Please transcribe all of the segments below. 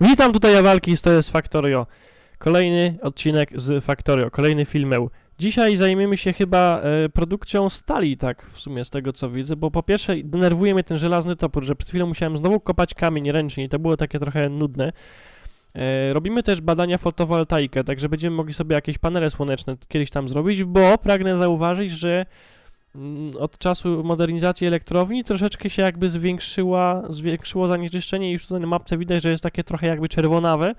Witam tutaj Awalki, to jest Factorio. Kolejny odcinek z Factorio, kolejny filmeł. Dzisiaj zajmiemy się chyba e, produkcją stali, tak w sumie z tego co widzę, bo po pierwsze denerwuje mnie ten żelazny topór, że przed chwilą musiałem znowu kopać kamień ręcznie i to było takie trochę nudne. E, robimy też badania fotowoltaikę, także będziemy mogli sobie jakieś panele słoneczne kiedyś tam zrobić, bo pragnę zauważyć, że od czasu modernizacji elektrowni troszeczkę się jakby zwiększyła, zwiększyło zanieczyszczenie i już tutaj na mapce widać, że jest takie trochę jakby czerwonawe.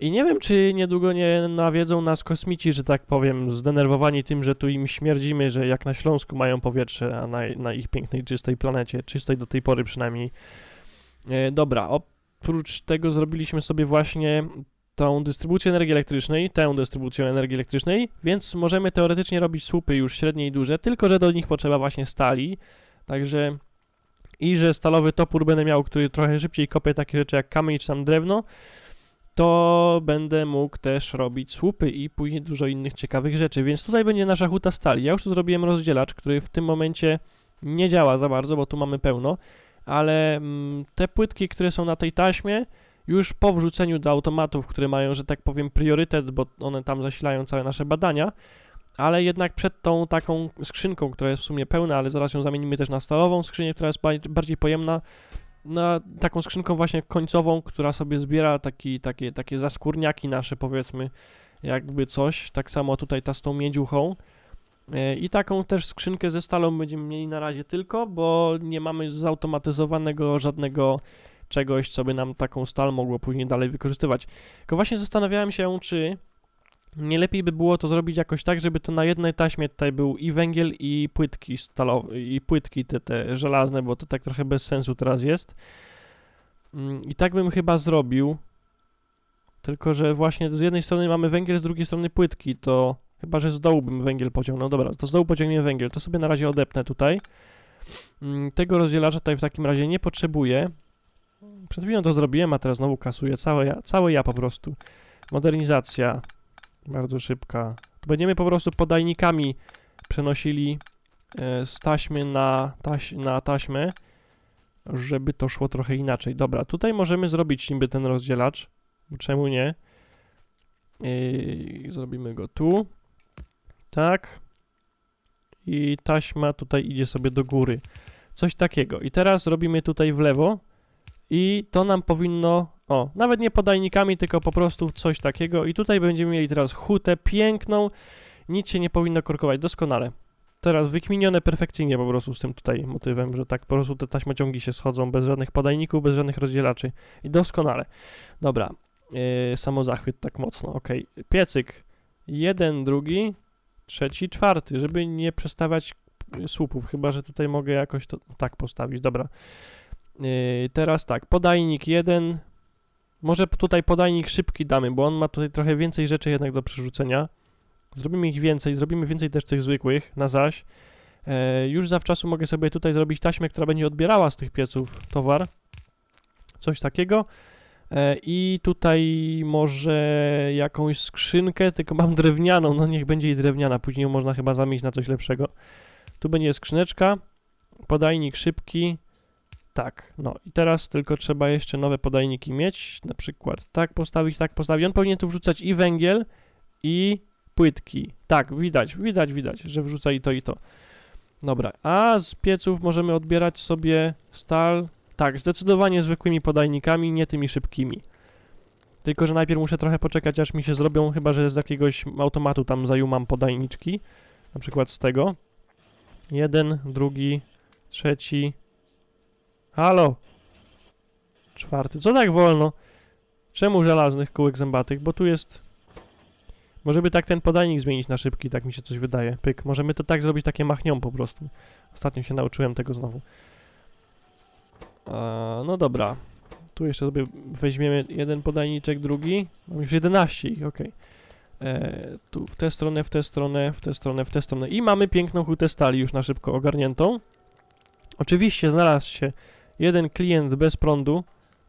I nie wiem, czy niedługo nie nawiedzą nas kosmici, że tak powiem, zdenerwowani tym, że tu im śmierdzimy, że jak na Śląsku mają powietrze, a na, na ich pięknej, czystej planecie, czystej do tej pory przynajmniej. E, dobra, oprócz tego zrobiliśmy sobie właśnie tą dystrybucję energii elektrycznej, tę dystrybucję energii elektrycznej, więc możemy teoretycznie robić słupy już średnie i duże, tylko że do nich potrzeba właśnie stali, także i że stalowy topór będę miał, który trochę szybciej kopie takie rzeczy jak kamień czy tam drewno, to będę mógł też robić słupy i później dużo innych ciekawych rzeczy, więc tutaj będzie nasza huta stali. Ja już tu zrobiłem rozdzielacz, który w tym momencie nie działa za bardzo, bo tu mamy pełno, ale mm, te płytki, które są na tej taśmie, już po wrzuceniu do automatów, które mają, że tak powiem, priorytet, bo one tam zasilają całe nasze badania, ale jednak przed tą taką skrzynką, która jest w sumie pełna, ale zaraz ją zamienimy też na stalową skrzynię, która jest ba- bardziej pojemna, na taką skrzynką właśnie końcową, która sobie zbiera taki, takie, takie zaskórniaki nasze, powiedzmy, jakby coś. Tak samo tutaj ta z tą miedziuchą. E, I taką też skrzynkę ze stalą będziemy mieli na razie tylko, bo nie mamy zautomatyzowanego żadnego czegoś, co by nam taką stal mogło później dalej wykorzystywać. Tylko właśnie zastanawiałem się, czy nie lepiej by było to zrobić jakoś tak, żeby to na jednej taśmie tutaj był i węgiel, i płytki stalowe, i płytki te, te żelazne, bo to tak trochę bez sensu teraz jest. Mm, I tak bym chyba zrobił. Tylko, że właśnie z jednej strony mamy węgiel, z drugiej strony płytki, to chyba, że z dołu bym węgiel pociągnął. Dobra, to z dołu pociągniemy węgiel. To sobie na razie odepnę tutaj. Mm, Tego rozdzielacza tutaj w takim razie nie potrzebuję. Przed chwilą to zrobiłem, a teraz znowu kasuję. Całe ja, całe ja po prostu. Modernizacja. Bardzo szybka. Będziemy po prostu podajnikami przenosili e, z taśmy na, taś, na taśmę, żeby to szło trochę inaczej. Dobra, tutaj możemy zrobić niby ten rozdzielacz. Czemu nie? I zrobimy go tu. Tak. I taśma tutaj idzie sobie do góry. Coś takiego. I teraz robimy tutaj w lewo. I to nam powinno o, nawet nie podajnikami, tylko po prostu coś takiego. I tutaj będziemy mieli teraz hutę piękną. Nic się nie powinno korkować, doskonale. Teraz wykminione perfekcyjnie po prostu z tym tutaj motywem, że tak po prostu te taśmociągi się schodzą bez żadnych podajników, bez żadnych rozdzielaczy. I doskonale. Dobra, yy, samozachwyt tak mocno, ok. Piecyk, jeden, drugi, trzeci, czwarty, żeby nie przestawiać słupów, chyba że tutaj mogę jakoś to tak postawić, dobra. Yy, teraz tak, podajnik jeden, może p- tutaj podajnik szybki damy, bo on ma tutaj trochę więcej rzeczy jednak do przerzucenia. Zrobimy ich więcej, zrobimy więcej też tych zwykłych na zaś. E, już zawczasu mogę sobie tutaj zrobić taśmę, która będzie odbierała z tych pieców towar. Coś takiego. E, I tutaj może jakąś skrzynkę, tylko mam drewnianą, no niech będzie i drewniana, później można chyba zamienić na coś lepszego. Tu będzie skrzyneczka, podajnik szybki, tak, no i teraz tylko trzeba jeszcze nowe podajniki mieć, na przykład tak postawić, tak postawić. On powinien tu wrzucać i węgiel, i płytki. Tak, widać, widać, widać, że wrzuca i to, i to. Dobra, a z pieców możemy odbierać sobie stal, tak, zdecydowanie zwykłymi podajnikami, nie tymi szybkimi. Tylko, że najpierw muszę trochę poczekać, aż mi się zrobią, chyba, że z jakiegoś automatu tam zajumam podajniczki. Na przykład z tego. Jeden, drugi, trzeci, Halo. Czwarty. Co tak wolno? Czemu żelaznych kółek zębatych? Bo tu jest... Może by tak ten podajnik zmienić na szybki, tak mi się coś wydaje. Pyk. Możemy to tak zrobić, takie machnią po prostu. Ostatnio się nauczyłem tego znowu. A, no dobra. Tu jeszcze sobie weźmiemy jeden podajniczek, drugi. Mam już 11 ich, okej. E, Tu w tę stronę, w tę stronę, w tę stronę, w tę stronę. I mamy piękną hutę stali już na szybko ogarniętą. Oczywiście znalazł się jeden klient bez prądu,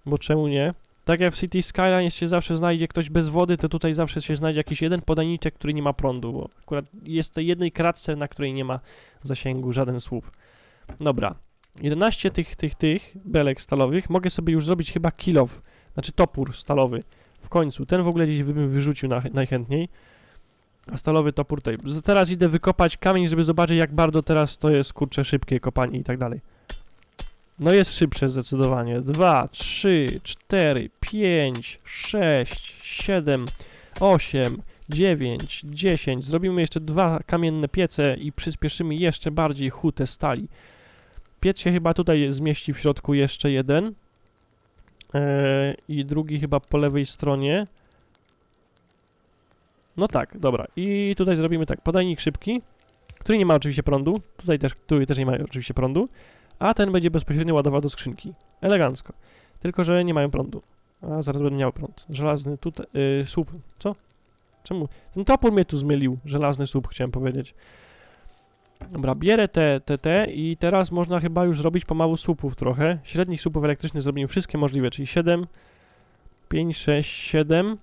bo czemu nie? Tak jak w City Skyline się zawsze znajdzie ktoś bez wody, to tutaj zawsze się znajdzie jakiś jeden podajniczek, który nie ma prądu, bo akurat jest to jednej kratce, na której nie ma zasięgu żaden słup. Dobra, 11 tych, tych, tych belek stalowych mogę sobie już zrobić chyba kilow Znaczy topór stalowy. W końcu. Ten w ogóle gdzieś bym wyrzucił na, najchętniej. A stalowy topór. Z- Teraz idę wykopać kamień, żeby zobaczyć jak bardzo teraz to jest, kurczę, szybkie kopanie i tak dalej. No jest szybsze zdecydowanie. 2, 3, 4, 5, 6, 7, 8, 9, 10. Zrobimy jeszcze dwa kamienne piece i przyspieszymy jeszcze bardziej hutę stali. Piec się chyba tutaj zmieści w środku jeszcze jeden. Eee, I drugi chyba po lewej stronie. No tak, dobra. I tutaj zrobimy tak. Podajnik szybki, który nie ma oczywiście prądu. Tutaj też, który też nie ma oczywiście prądu. A ten będzie bezpośrednio ładował do skrzynki. Elegancko. Tylko, że nie mają prądu. A zaraz będę miał prąd. Żelazny tutaj. Yy, słup. Co? Czemu? Ten topór mnie tu zmylił. Żelazny słup chciałem powiedzieć. Dobra, bierę te, te, te i teraz można chyba już zrobić pomału słupów trochę. Średnich słupów elektrycznych zrobimy wszystkie możliwe, czyli 7, 5, 6, 7.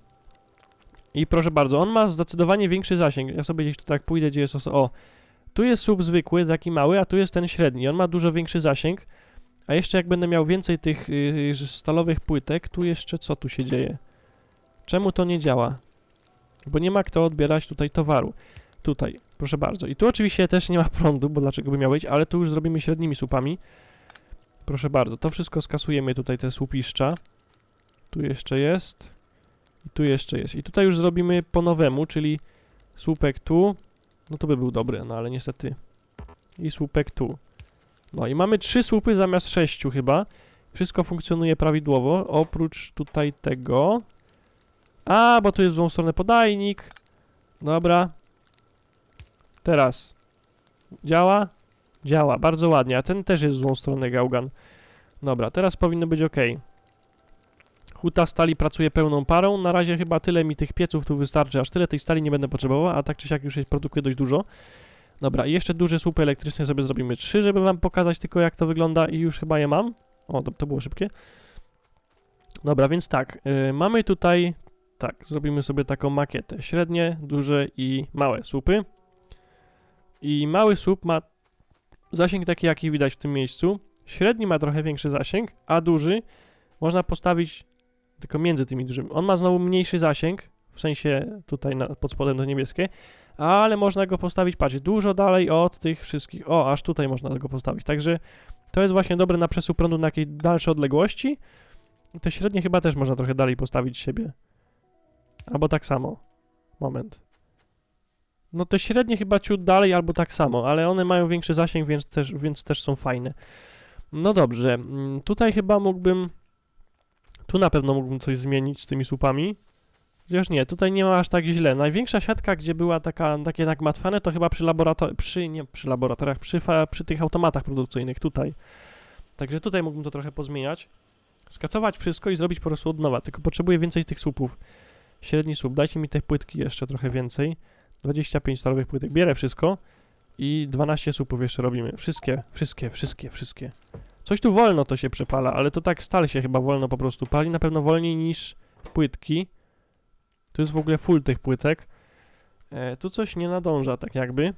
I proszę bardzo, on ma zdecydowanie większy zasięg. Ja sobie gdzieś tu tak pójdę, gdzie jest oso... O, tu jest słup zwykły, taki mały, a tu jest ten średni. On ma dużo większy zasięg. A jeszcze jak będę miał więcej tych yy, stalowych płytek, tu jeszcze co tu się dzieje? Czemu to nie działa? Bo nie ma kto odbierać tutaj towaru. Tutaj, proszę bardzo. I tu oczywiście też nie ma prądu, bo dlaczego by miał być, ale tu już zrobimy średnimi słupami. Proszę bardzo, to wszystko skasujemy tutaj, te słupiszcza. Tu jeszcze jest. I tu jeszcze jest. I tutaj już zrobimy po nowemu, czyli słupek tu. No to by był dobry, no ale niestety. I słupek tu. No i mamy trzy słupy zamiast sześciu chyba. Wszystko funkcjonuje prawidłowo, oprócz tutaj tego. A, bo tu jest w złą stronę podajnik. Dobra. Teraz. Działa? Działa, bardzo ładnie, a ten też jest w złą stronę gałgan. Dobra, teraz powinno być ok. Huta stali pracuje pełną parą. Na razie chyba tyle mi tych pieców tu wystarczy, aż tyle tej stali nie będę potrzebował, a tak czy siak już jej produkuję dość dużo. Dobra, i jeszcze duże słupy elektryczne sobie zrobimy trzy, żeby wam pokazać tylko jak to wygląda i już chyba je mam. O, to, to było szybkie. Dobra, więc tak, yy, mamy tutaj, tak, zrobimy sobie taką makietę. Średnie, duże i małe słupy. I mały słup ma zasięg taki, jaki widać w tym miejscu. Średni ma trochę większy zasięg, a duży można postawić tylko między tymi dużymi. On ma znowu mniejszy zasięg, w sensie tutaj na, pod spodem to niebieskie, ale można go postawić, patrzcie, dużo dalej od tych wszystkich. O, aż tutaj można go postawić. Także to jest właśnie dobre na przesuw prądu na jakieś dalsze odległości. Te średnie chyba też można trochę dalej postawić siebie. Albo tak samo. Moment. No te średnie chyba ciut dalej albo tak samo, ale one mają większy zasięg, więc też, więc też są fajne. No dobrze, mm, tutaj chyba mógłbym... Tu na pewno mógłbym coś zmienić z tymi słupami. Chociaż nie, tutaj nie ma aż tak źle. Największa siatka, gdzie była taka, takie nagmatwane, to chyba przy laboratoriach, przy, nie przy laboratoriach, przy, przy tych automatach produkcyjnych, tutaj. Także tutaj mógłbym to trochę pozmieniać. Skacować wszystko i zrobić po prostu od nowa, tylko potrzebuję więcej tych słupów. Średni słup, dajcie mi te płytki jeszcze trochę więcej. 25 stalowych płytek, bierę wszystko i 12 słupów jeszcze robimy. Wszystkie, wszystkie, wszystkie, wszystkie. Coś tu wolno to się przepala, ale to tak stal się chyba wolno po prostu pali, na pewno wolniej niż płytki. Tu jest w ogóle full tych płytek. E, tu coś nie nadąża, tak jakby.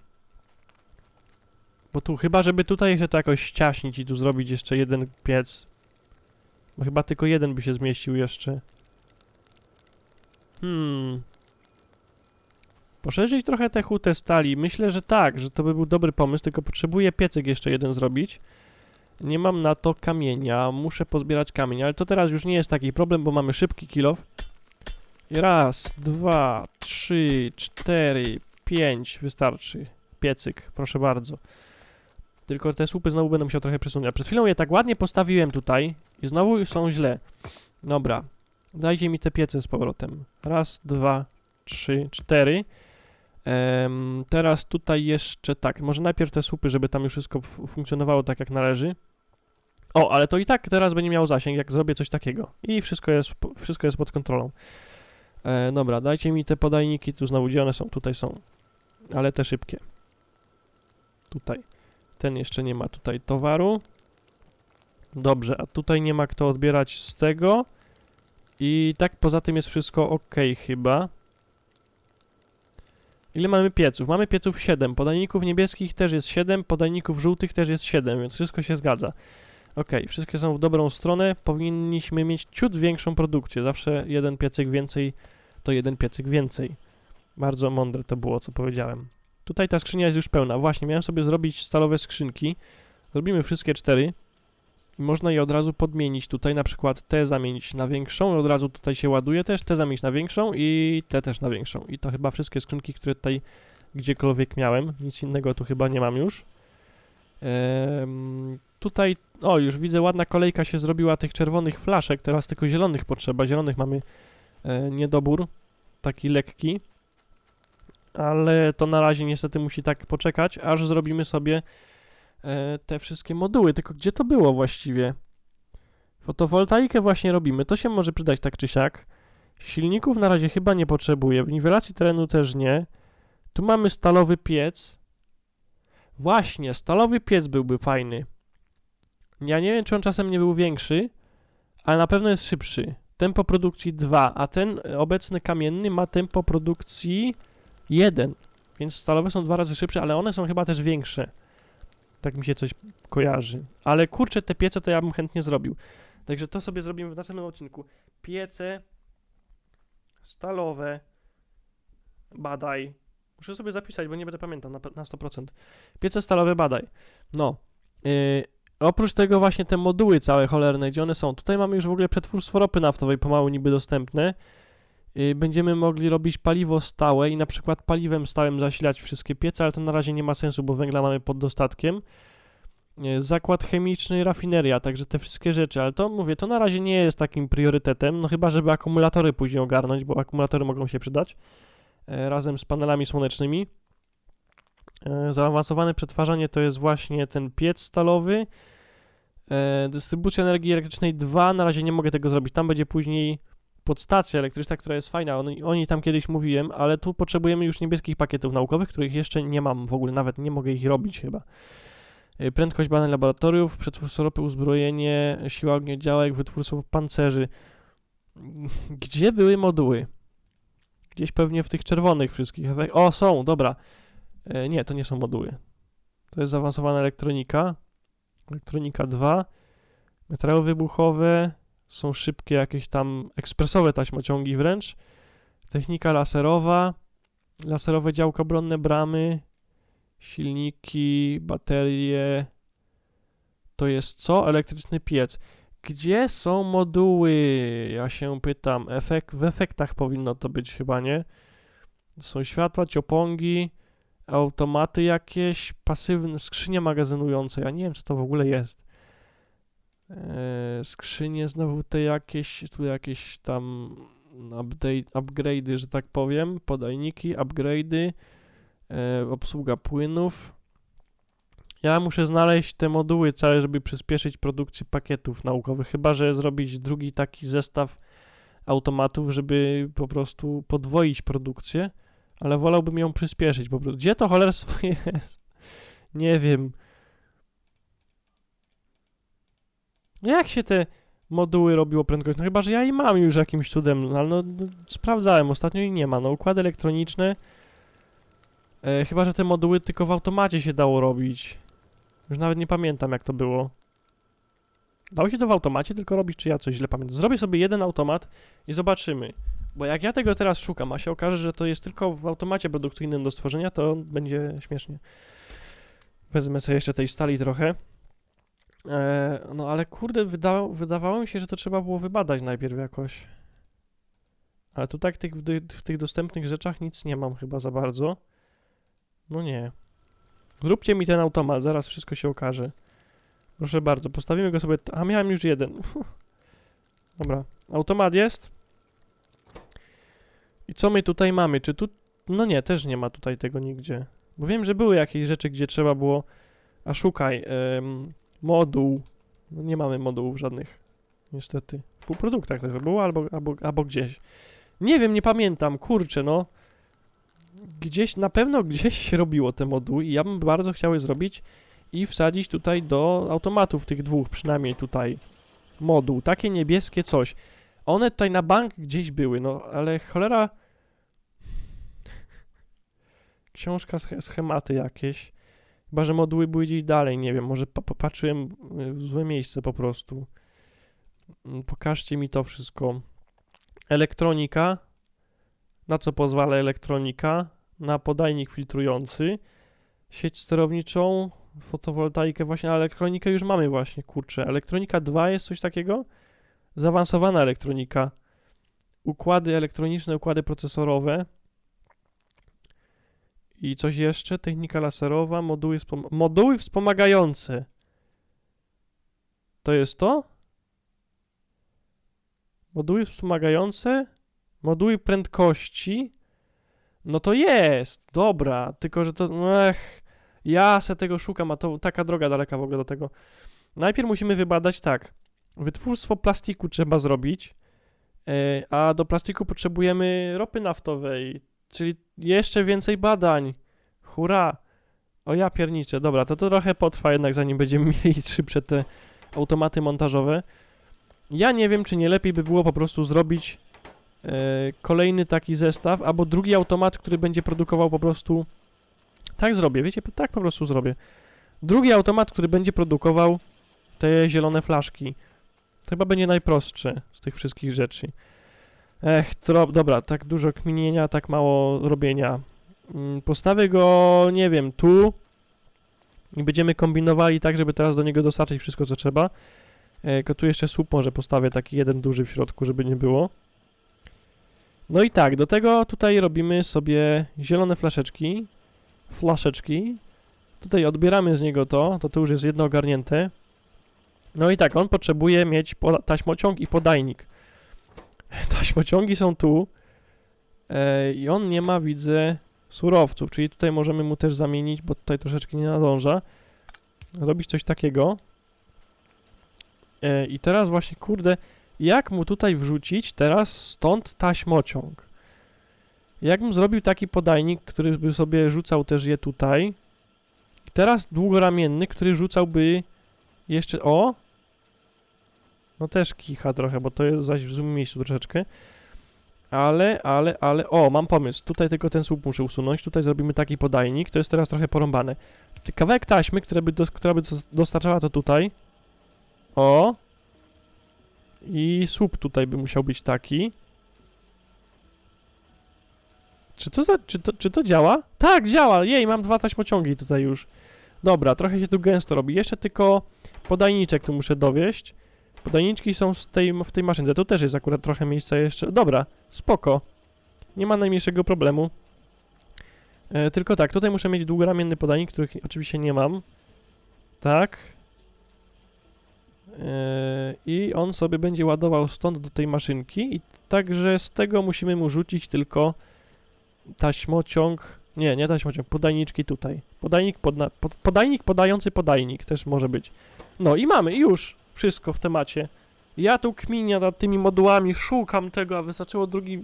Bo tu, chyba żeby tutaj jeszcze to jakoś ściaśnić i tu zrobić jeszcze jeden piec. Bo chyba tylko jeden by się zmieścił jeszcze. Hmm. Poszerzyć trochę tę hutę stali. Myślę, że tak, że to by był dobry pomysł, tylko potrzebuję piecek jeszcze jeden zrobić. Nie mam na to kamienia, muszę pozbierać kamień, ale to teraz już nie jest taki problem, bo mamy szybki kilof. Raz, dwa, trzy, cztery, pięć, wystarczy. Piecyk, proszę bardzo. Tylko te słupy znowu będę musiał trochę przesunąć. Przed chwilą je tak ładnie postawiłem tutaj i znowu są źle. Dobra, dajcie mi te piece z powrotem. Raz, dwa, trzy, cztery. Teraz tutaj jeszcze tak, może najpierw te słupy, żeby tam już wszystko funkcjonowało tak jak należy. O, ale to i tak teraz będzie miał zasięg, jak zrobię coś takiego. I wszystko jest, wszystko jest pod kontrolą. E, dobra, dajcie mi te podajniki, tu znowu, gdzie one są? Tutaj są. Ale te szybkie. Tutaj. Ten jeszcze nie ma tutaj towaru. Dobrze, a tutaj nie ma kto odbierać z tego. I tak poza tym jest wszystko ok chyba. Ile mamy pieców? Mamy pieców 7. Podajników niebieskich też jest 7, podajników żółtych też jest 7, więc wszystko się zgadza. Okej, wszystkie są w dobrą stronę. Powinniśmy mieć ciut większą produkcję. Zawsze jeden piecyk więcej to jeden piecyk więcej. Bardzo mądre to było, co powiedziałem. Tutaj ta skrzynia jest już pełna. Właśnie, miałem sobie zrobić stalowe skrzynki. Zrobimy wszystkie cztery. I można je od razu podmienić. Tutaj na przykład te zamienić na większą. Od razu tutaj się ładuje też. Te zamienić na większą i te też na większą. I to chyba wszystkie skrzynki, które tutaj gdziekolwiek miałem. Nic innego tu chyba nie mam już. Em, tutaj, o już widzę, ładna kolejka się zrobiła tych czerwonych flaszek, teraz tylko zielonych potrzeba, zielonych mamy e, niedobór, taki lekki, ale to na razie niestety musi tak poczekać, aż zrobimy sobie te wszystkie moduły, tylko gdzie to było właściwie? Fotowoltaikę właśnie robimy, to się może przydać tak czy siak. Silników na razie chyba nie potrzebuję, w niwelacji terenu też nie. Tu mamy stalowy piec. Właśnie, stalowy piec byłby fajny. Ja nie wiem, czy on czasem nie był większy, ale na pewno jest szybszy. Tempo produkcji 2, a ten e, obecny kamienny ma tempo produkcji 1. Więc stalowe są dwa razy szybsze, ale one są chyba też większe. Tak mi się coś kojarzy. Ale kurczę, te piece to ja bym chętnie zrobił. Także to sobie zrobimy w następnym odcinku. Piece stalowe. Badaj. Muszę sobie zapisać, bo nie będę pamiętał na, na 100%. Piece stalowe badaj. No. Yy, oprócz tego właśnie te moduły całe cholerne, gdzie one są. Tutaj mamy już w ogóle przetwórstwo ropy naftowej pomału niby dostępne. Yy, będziemy mogli robić paliwo stałe i na przykład paliwem stałym zasilać wszystkie piece, ale to na razie nie ma sensu, bo węgla mamy pod dostatkiem. Yy, zakład chemiczny, rafineria, także te wszystkie rzeczy, ale to mówię, to na razie nie jest takim priorytetem, no chyba żeby akumulatory później ogarnąć, bo akumulatory mogą się przydać e, razem z panelami słonecznymi. Zaawansowane przetwarzanie to jest właśnie ten piec stalowy. Dystrybucja energii elektrycznej 2, na razie nie mogę tego zrobić. Tam będzie później podstacja elektryczna, która jest fajna. Oni, o niej tam kiedyś mówiłem, ale tu potrzebujemy już niebieskich pakietów naukowych, których jeszcze nie mam w ogóle, nawet nie mogę ich robić chyba. E, Prędkość badań laboratoriów, przetwórstwo ropy, uzbrojenie, siła ogniodziałek, wytwórstwo pancerzy. Gdzie były moduły? Gdzieś pewnie w tych czerwonych wszystkich. O, są, dobra. E, nie, to nie są moduły. To jest zaawansowana elektronika. Elektronika 2. Materiały wybuchowe. Są szybkie jakieś tam ekspresowe taśmociągi wręcz. Technika laserowa. Laserowe działka obronne, bramy. Silniki, baterie. To jest co? Elektryczny piec. Gdzie są moduły? Ja się pytam. Efek w efektach powinno to być chyba, nie? Są światła, ciopongi, automaty jakieś, pasywne, skrzynie magazynujące. Ja nie wiem, co to w ogóle jest. Eee, skrzynie znowu te jakieś, tu jakieś tam update, upgrade'y, że tak powiem, podajniki, upgrade'y, e, obsługa płynów. Ja muszę znaleźć te moduły całe, żeby przyspieszyć produkcję pakietów naukowych, chyba że zrobić drugi taki zestaw automatów, żeby po prostu podwoić produkcję, ale wolałbym ją przyspieszyć po prostu. Gdzie to cholerstwo jest? Nie wiem. Jak się te moduły robiło prędkość? No chyba, że ja i mam już jakimś cudem, no, ale no, no, sprawdzałem ostatnio i nie ma. No układy elektroniczne, e, chyba, że te moduły tylko w automacie się dało robić. Już nawet nie pamiętam jak to było. Dało się to w automacie tylko robić, czy ja coś źle pamiętam? Zrobię sobie jeden automat i zobaczymy. Bo jak ja tego teraz szukam, a się okaże, że to jest tylko w automacie produkcyjnym do stworzenia, to będzie śmiesznie. Wezmę sobie jeszcze tej stali trochę. E, no ale kurde, wyda wydawało mi się, że to trzeba było wybadać najpierw jakoś. Ale tu tak tych, w, tych dostępnych rzeczach nic nie mam chyba za bardzo. No nie. Zróbcie mi ten automat, zaraz wszystko się okaże. Proszę bardzo, postawimy go sobie. A miałem już jeden. Dobra, automat jest. I co my tutaj mamy? Czy tu. No nie, też nie ma tutaj tego nigdzie. Bo wiem, że były jakieś rzeczy, gdzie trzeba było. A szukaj. em, moduł. No nie mamy modułów żadnych. Niestety. W półproduktach też było, albo, albo, albo gdzieś. Nie wiem, nie pamiętam. Kurczę, no. Gdzieś, na pewno gdzieś się robiło te moduły i ja bym bardzo chciał je zrobić i wsadzić tutaj do automatów tych dwóch, przynajmniej tutaj. Moduł, takie niebieskie coś. One tutaj na bank gdzieś były, no ale cholera. Książka, sch- schematy jakieś. Chyba, że moduły były gdzieś dalej, nie wiem, może pa- popatrzyłem y, w złe miejsce po prostu. Mm, Pokażcie mi to wszystko. Elektronika. Na co pozwala elektronika? Na podajnik filtrujący. Sieć sterowniczą, fotowoltaikę właśnie, ale elektronikę już mamy właśnie, kurczę. Elektronika 2 jest coś takiego? Zaawansowana elektronika. Układy elektroniczne, układy procesorowe. I coś jeszcze? Technika laserowa, moduły, wspom- moduły wspomagające. To jest to? Moduły wspomagające? Moduły prędkości? No to jest, dobra, tylko że to, ech, ja se tego szukam, a to taka droga daleka w ogóle do tego. Najpierw musimy wybadać tak, wytwórstwo plastiku trzeba zrobić, e, a do plastiku potrzebujemy ropy naftowej, czyli jeszcze więcej badań. Hurra! O ja pierniczę, dobra, to to trochę potrwa jednak zanim będziemy mieli szybsze te automaty montażowe. Ja nie wiem, czy nie lepiej by było po prostu zrobić e, kolejny taki zestaw, albo drugi automat, który będzie produkował po prostu... Tak zrobię, wiecie, tak po prostu zrobię. Drugi automat, który będzie produkował te zielone flaszki. To chyba będzie najprostsze z tych wszystkich rzeczy. Ech, dobra, tak dużo kminienia, tak mało robienia. Mm, Postawię go, nie wiem, tu i będziemy kombinowali tak, żeby teraz do niego dostarczyć wszystko, co trzeba. E, Tylko tu jeszcze słup może postawię taki jeden duży w środku, żeby nie było. No i tak, do tego tutaj robimy sobie zielone flaszeczki. Flaszeczki. Tutaj odbieramy z niego to, to tu już jest jedno ogarnięte. No i tak, on potrzebuje mieć taśmociąg i podajnik. Taśmociągi są tu. E, I on nie ma, widzę, surowców, czyli tutaj możemy mu też zamienić, bo tutaj troszeczkę nie nadąża. Robić coś takiego. E, I teraz właśnie, kurde, jak mu tutaj wrzucić teraz stąd taśmociąg? Jakbym zrobił taki podajnik, który by sobie rzucał też je tutaj. I teraz długoramienny, który rzucałby jeszcze, o! No też kicha trochę, bo to jest zaś w złym miejscu troszeczkę. Ale, ale, ale, o, mam pomysł. Tutaj tylko ten słup muszę usunąć. Tutaj zrobimy taki podajnik. To jest teraz trochę porąbane. Kawałek taśmy, która by, która by dos- dostarczała to tutaj. O. I słup tutaj by musiał być taki. Czy to, za, czy, to, czy to działa? Tak, działa! Jej, mam dwa taśmociągi tutaj już. Dobra, trochę się tu gęsto robi. Jeszcze tylko podajniczek tu muszę dowieść. Podajniczki są z tej, w tej maszynce. Tu też jest akurat trochę miejsca jeszcze. Dobra, spoko. Nie ma najmniejszego problemu. E, tylko tak, tutaj muszę mieć długoramienny podajnik, których oczywiście nie mam. Tak. E, I on sobie będzie ładował stąd do tej maszynki. I także z tego musimy mu rzucić tylko taśmociąg. Nie, nie taśmociąg, podajniczki tutaj. Podajnik, podna, pod, podajnik podający podajnik też może być. No i mamy, już wszystko w temacie. Ja tu kminię nad tymi modułami, szukam tego, a wystarczyło drugi...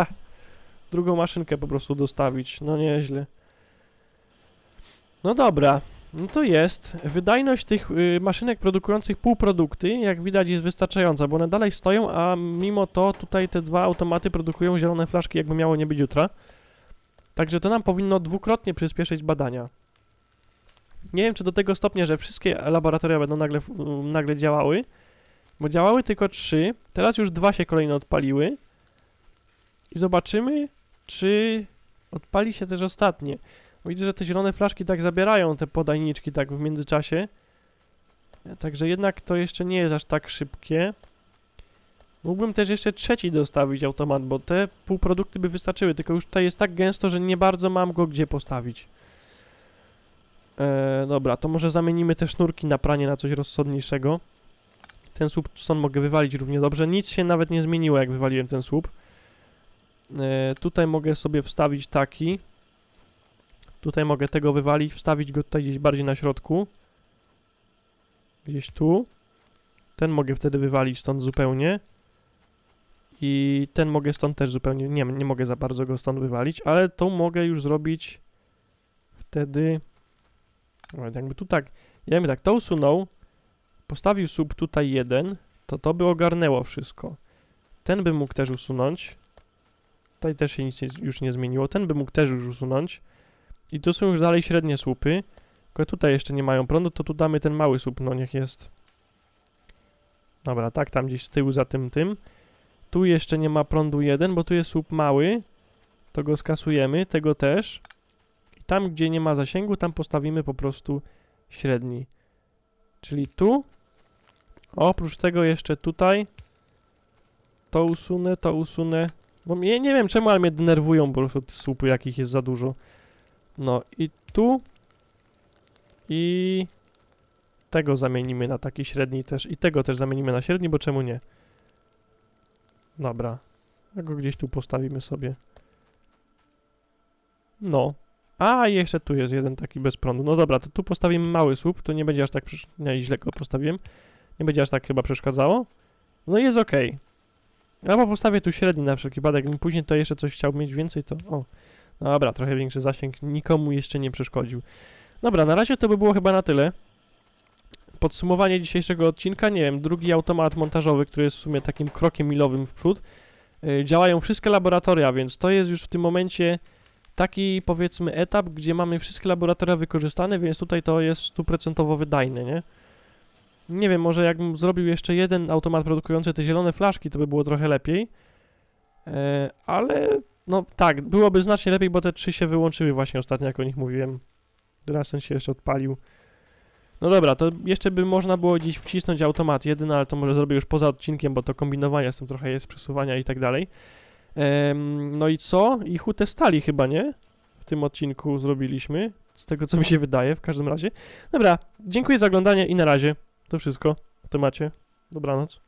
Ech, drugą maszynkę po prostu dostawić. No nieźle. No dobra, no to jest. Wydajność tych y, maszynek produkujących półprodukty, jak widać, jest wystarczająca, bo one dalej stoją, a mimo to tutaj te dwa automaty produkują zielone flaszki, jakby miało nie być jutra. Także to nam powinno dwukrotnie przyspieszyć badania. Nie wiem, czy do tego stopnia, że wszystkie laboratoria będą nagle, nagle działały, bo działały tylko trzy, teraz już dwa się kolejno odpaliły i zobaczymy, czy odpali się też ostatnie. Widzę, że te zielone flaszki tak zabierają te podajniczki tak w międzyczasie. Także jednak to jeszcze nie jest aż tak szybkie. Mógłbym też jeszcze trzeci dostawić automat, bo te półprodukty by wystarczyły, tylko już tutaj jest tak gęsto, że nie bardzo mam go gdzie postawić. E, dobra, to może zamienimy te sznurki na pranie na coś rozsądniejszego. Ten słup stąd mogę wywalić równie dobrze. Nic się nawet nie zmieniło, jak wywaliłem ten słup. E, tutaj mogę sobie wstawić taki. Tutaj mogę tego wywalić, wstawić go tutaj gdzieś bardziej na środku. Gdzieś tu. Ten mogę wtedy wywalić stąd zupełnie. I ten mogę stąd też zupełnie, nie, nie mogę za bardzo go stąd wywalić, ale to mogę już zrobić wtedy, o, jakby tu tak, tak to usunął, postawił słup tutaj jeden, to to by ogarnęło wszystko. Ten by mógł też usunąć, tutaj też się nic nie, już nie zmieniło, ten by mógł też już usunąć i tu są już dalej średnie słupy Tylko tutaj jeszcze nie mają prądu, to tu damy ten mały słup, no niech jest. Dobra, tak, tam gdzieś z tyłu za tym, tym. Tu jeszcze nie ma prądu jeden, bo tu jest słup mały. To go skasujemy, tego też. Tam, gdzie nie ma zasięgu, tam postawimy po prostu średni. Czyli tu. Oprócz tego jeszcze tutaj. To usunę, to usunę. Bo nie wiem czemu, ale mnie denerwują po prostu te słupy, jakich jest za dużo. No i tu. I tego zamienimy na taki średni też. I tego też zamienimy na średni, bo czemu nie? Dobra. Ja go gdzieś tu postawimy sobie. No. A, jeszcze tu jest jeden taki bez prądu. No dobra, to tu postawimy mały słup, to nie będzie aż tak... Nie, źle go postawiłem. Nie będzie aż tak chyba przeszkadzało. No i jest ok. Albo postawię tu średni na wszelki wypadek. Później to jeszcze coś chciał mieć więcej, to... O. Dobra, trochę większy zasięg. Nikomu jeszcze nie przeszkodził. Dobra, na razie to by było chyba na tyle. Podsumowanie dzisiejszego odcinka, nie wiem, drugi automat montażowy, który jest w sumie takim krokiem milowym w przód. Yy, działają wszystkie laboratoria, więc to jest już w tym momencie taki powiedzmy etap, gdzie mamy wszystkie laboratoria wykorzystane, więc tutaj to jest stuprocentowo wydajne, nie? Nie wiem, może jakbym zrobił jeszcze jeden automat produkujący te zielone flaszki, to by było trochę lepiej. E, ale no tak, byłoby znacznie lepiej, bo te trzy się wyłączyły właśnie ostatnio, jak o nich mówiłem. Teraz ten się jeszcze odpalił. No dobra, to jeszcze by można było gdzieś wcisnąć automat jeden, ale to może zrobię już poza odcinkiem, bo to kombinowania z tym trochę jest, przesuwania i tak dalej. Em, no i co? I hutę stali chyba, nie? W tym odcinku zrobiliśmy. Z tego co mi się wydaje, w każdym razie. Dobra, dziękuję za oglądanie i na razie. To wszystko w temacie. Dobranoc.